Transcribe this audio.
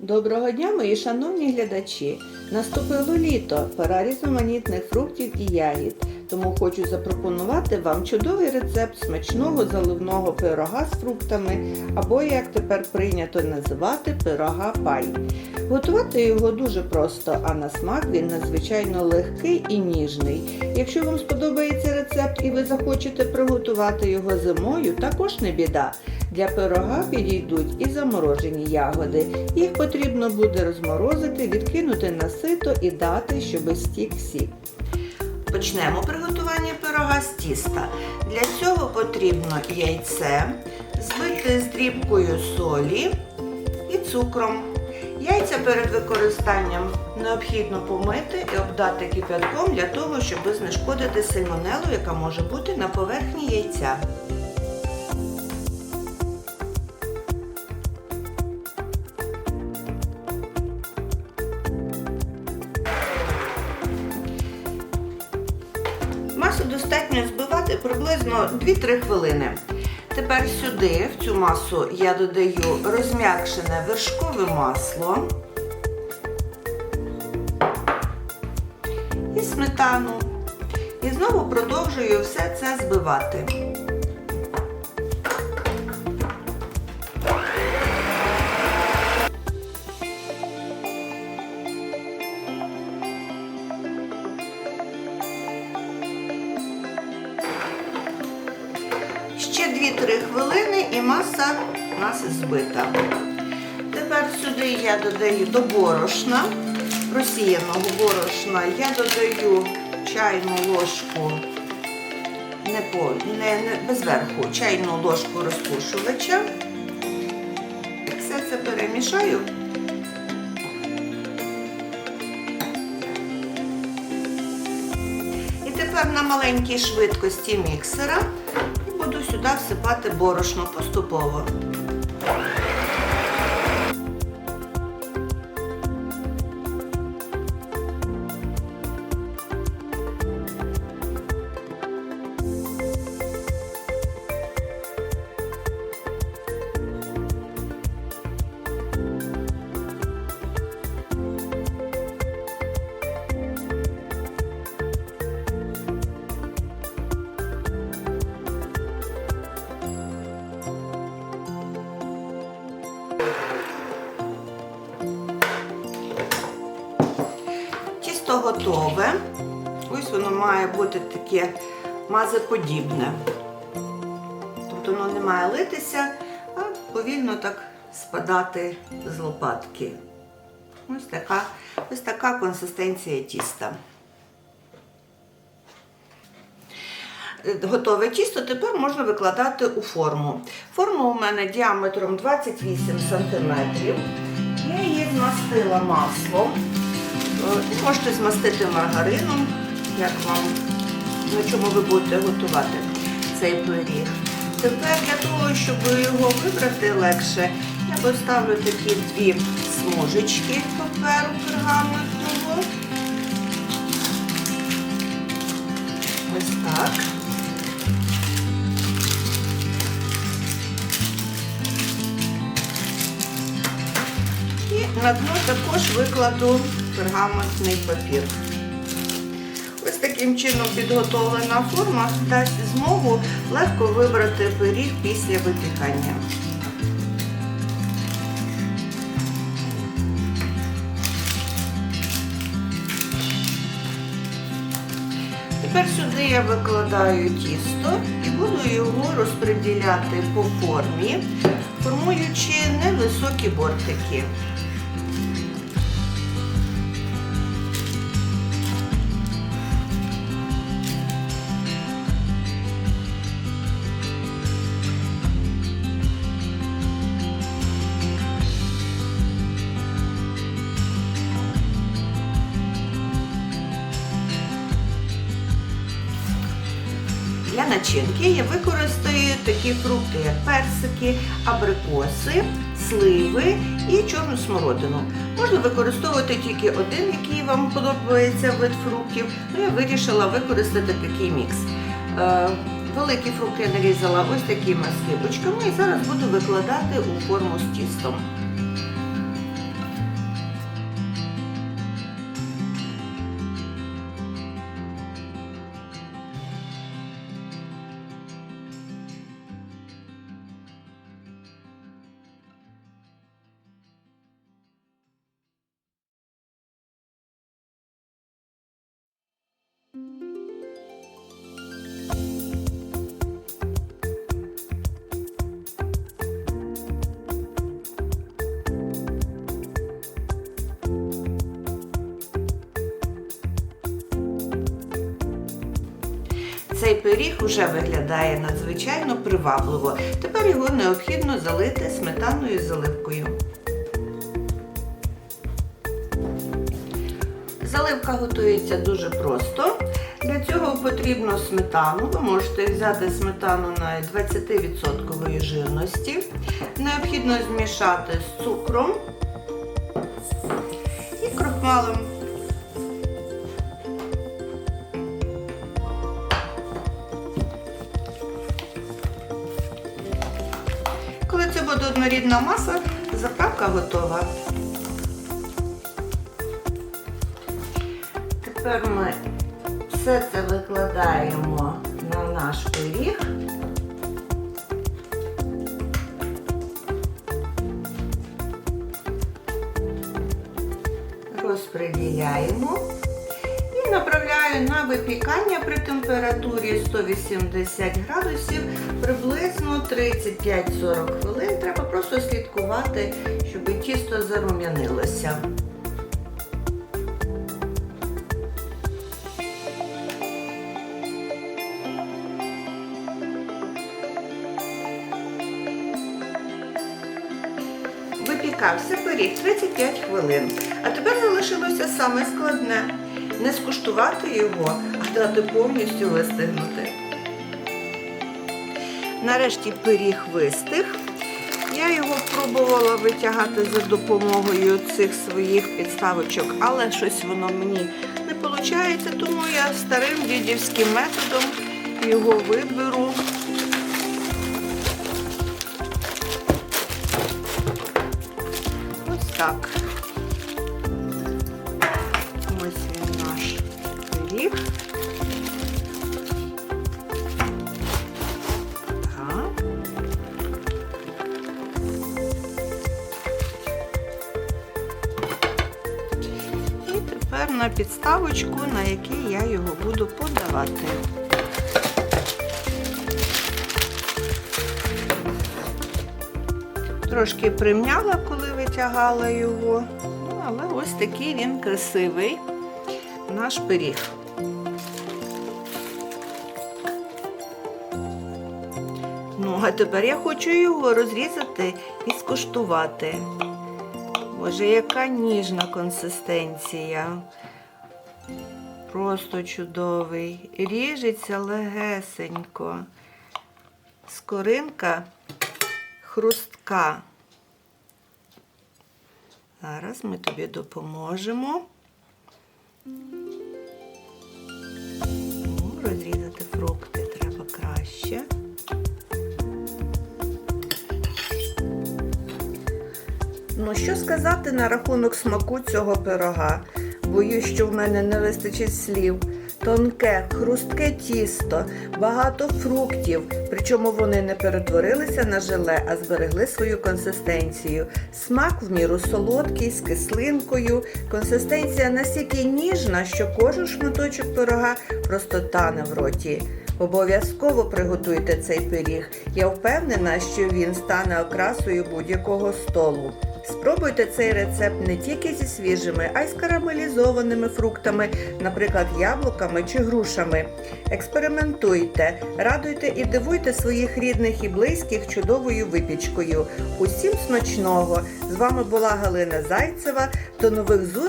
Доброго дня, мої шановні глядачі! Наступило літо, пора різноманітних фруктів і ягід. Тому хочу запропонувати вам чудовий рецепт смачного заливного пирога з фруктами, або, як тепер прийнято називати, пирога пай. Готувати його дуже просто, а на смак він надзвичайно легкий і ніжний. Якщо вам сподобається рецепт і ви захочете приготувати його зимою, також не біда. Для пирога підійдуть і заморожені ягоди. Їх потрібно буде розморозити, відкинути на сито і дати, щоб стік сік. Почнемо приготування пирога з тіста. Для цього потрібно яйце, збити з дрібкою солі і цукром. Яйця перед використанням необхідно помити і обдати кипятком для того, щоб знешкодити сальмонелу, яка може бути на поверхні яйця. Приблизно 2-3 хвилини. Тепер сюди, в цю масу, я додаю розм'якшене вершкове масло і сметану. І знову продовжую все це збивати. Ще 2-3 хвилини і маса у нас збита. Тепер сюди я додаю до борошна, просіяного борошна, я додаю чайну ложку, не, по, не, не без верху, чайну ложку розпушувача. Все це перемішаю. І тепер на маленькій швидкості міксера буду сюди всипати борошно поступово. Готове. Ось воно має бути таке мазеподібне. Тобто воно не має литися, а повільно так спадати з лопатки. Ось така, ось така консистенція тіста. Готове тісто тепер можна викладати у форму. Форма у мене діаметром 28 см. Я її змастила маслом. Е, Можете змастити маргарином, як вам, на чому ви будете готувати цей пиріг. Тепер для того, щоб його вибрати легше, я поставлю такі дві смужечки паперу пергаментного. Ось так. І на дно також викладу пергаментний папір. Ось таким чином підготовлена форма дасть змогу легко вибрати пиріг після випікання. Тепер сюди я викладаю тісто і буду його розподіляти по формі, формуючи невисокі бортики. Начинки я використаю такі фрукти, як персики, абрикоси, сливи і чорну смородину. Можна використовувати тільки один, який вам подобається вид фруктів. Ну, я вирішила використати такий мікс. Е, Великі фрукти я нарізала ось такими скибочками і зараз буду викладати у форму з тістом. Цей пиріг уже виглядає надзвичайно привабливо. Тепер його необхідно залити сметаною заливкою. Заливка готується дуже просто. Для цього потрібно сметану. Ви можете взяти сметану на 20% жирності. Необхідно змішати з цукром і крохмалем. Коли це буде однорідна маса, заправка готова. Тепер ми все це викладаємо на наш пиріг. Розподіляємо і направляю на випікання при температурі 180 градусів приблизно 35-40 хвилин. Треба просто слідкувати, щоб тісто зарум'янилося. Випікався пиріг 35 хвилин. А тепер залишилося саме складне. Не скуштувати його, а дати повністю вистигнути. Нарешті пиріг вистиг. Я його пробувала витягати за допомогою цих своїх підставочок, але щось воно мені не виходить, тому я старим дідівським методом його виберу. Так. Ось він наш пиріг. І тепер на підставочку, на якій я його буду подавати. Трошки примняла, коли витягала його. Ну, але ось такий він красивий наш пиріг. Ну, а тепер я хочу його розрізати і скуштувати. Боже, яка ніжна консистенція. Просто чудовий. Ріжеться легесенько. Скоринка хрустка. Зараз ми тобі допоможемо. Розрізати фрукти треба краще. Ну, що сказати на рахунок смаку цього пирога? Боюсь, що в мене не вистачить слів. Тонке, хрустке тісто, багато фруктів, причому вони не перетворилися на желе, а зберегли свою консистенцію. Смак в міру солодкий, з кислинкою. Консистенція настільки ніжна, що кожен шматочок пирога просто тане в роті. Обов'язково приготуйте цей пиріг. Я впевнена, що він стане окрасою будь-якого столу. Спробуйте цей рецепт не тільки зі свіжими, а й з карамелізованими фруктами, наприклад, яблуками чи грушами. Експериментуйте, радуйте і дивуйте своїх рідних і близьких чудовою випічкою. Усім смачного! З вами була Галина Зайцева. До нових зустрічей!